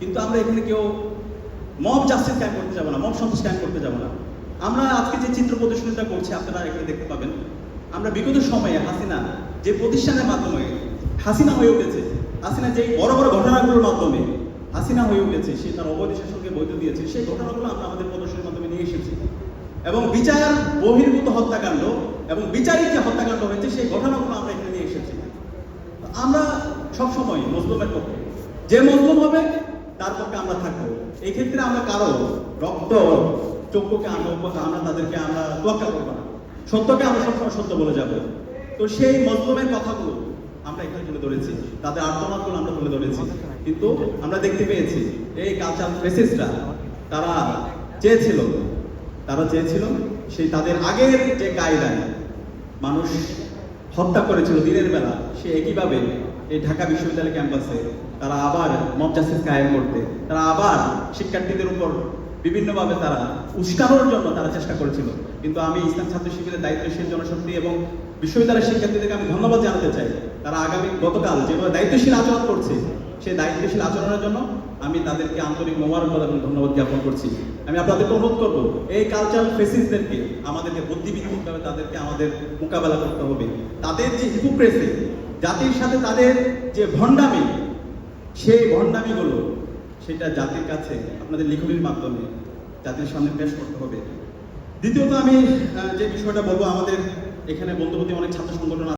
কিন্তু আমরা এখানে কেউ মব জাস্টিস কায়েম করতে যাব না মব সন্ত্রাস কায়েম করতে যাব না। আমরা আজকে যে চিত্র প্রদর্শনীটা করছি, আপনারা এখানে দেখতে পাবেন। আমরা বিগত সময়ে হাসিনা যে প্রতিষ্ঠানের মাধ্যমে, হাসিনা হয়ে উঠেছে, হাসিনা যে বড় বড় ঘটনাগুলোর মাধ্যমে হাসিনা হয়ে উঠেছে, সে তার অবৈধ শাসনকে বৈধ দিয়েছে, সেই ঘটনাগুলো আমরা আমাদের প্রদর্শনের মাধ্যমে নিয়ে এসেছি। এবং বিচার বহির্ভূত হত্যাকাণ্ড এবং বিচারিক যে হত্যাকাণ্ড হয়েছে, সেই ঘটনাগুলো আমরা এখানে নিয়ে এসেছি। আমরা সবসময় মজলুমের পক্ষে। যে মজলুম হবে তার পক্ষে আমরা থাকব। এই ক্ষেত্রে আমরা কারও রক্ত, চক্ষুকে আমরা আমরা তাদেরকে আমরা তোয়াক্কা করব না। সত্যকে আমরা সবসময় সত্য বলে যাব। তো সেই মজলুমের কথাগুলো আমরা এখানে তুলে ধরেছি। তাদের আর্তনাদগুলো আমরা তুলে ধরেছি। কিন্তু আমরা দেখতে পেয়েছি এই কালচার ফেসিসরা তারা চেয়েছিল তারা চেয়েছিল সেই তাদের আগের যে গাইডলাইন মানুষ হত্যা করেছিল দিনের বেলা, সে একইভাবে এই ঢাকা বিশ্ববিদ্যালয় ক্যাম্পাসে তারা আবার মব জাস্টিস কায়েম করতে, তারা আবার শিক্ষার্থীদের উপর বিভিন্নভাবে তারা উস্কানোর জন্য তারা চেষ্টা করেছিল। কিন্তু আমি ইসলাম ছাত্র শিবিরের দায়িত্বশীল জনশক্তি এবং বিশ্ববিদ্যালয়ের শিক্ষার্থীদেরকে আমি ধন্যবাদ জানাতে চাই। তারা আগামী গতকাল যেভাবে দায়িত্বশীল আচরণ করছে, সেই দায়িত্বশীল আচরণের জন্য আমি তাদেরকে আন্তরিক মোবারকবাদ এবং ধন্যবাদ জ্ঞাপন করছি। আমি আপনাদেরকে অনুরোধ করব, এই কালচারাল ফেসিসদেরকে আমাদেরকে বুদ্ধিবৃত্তিকভাবে তাদেরকে আমাদের মোকাবেলা করতে হবে। তাদের যে হিপোক্রেসি জাতির সাথে তাদের যে ভণ্ডামি, সেই ভণ্ডামিগুলো সেটা জাতির কাছে আপনাদের লিখনির মাধ্যমে জাতির সামনে পেশ করতে হবে। দ্বিতীয়ত আমি যে বিষয়টা বলব, আমাদের এখানে বন্ধুবতী অনেক ছাত্র সংগঠন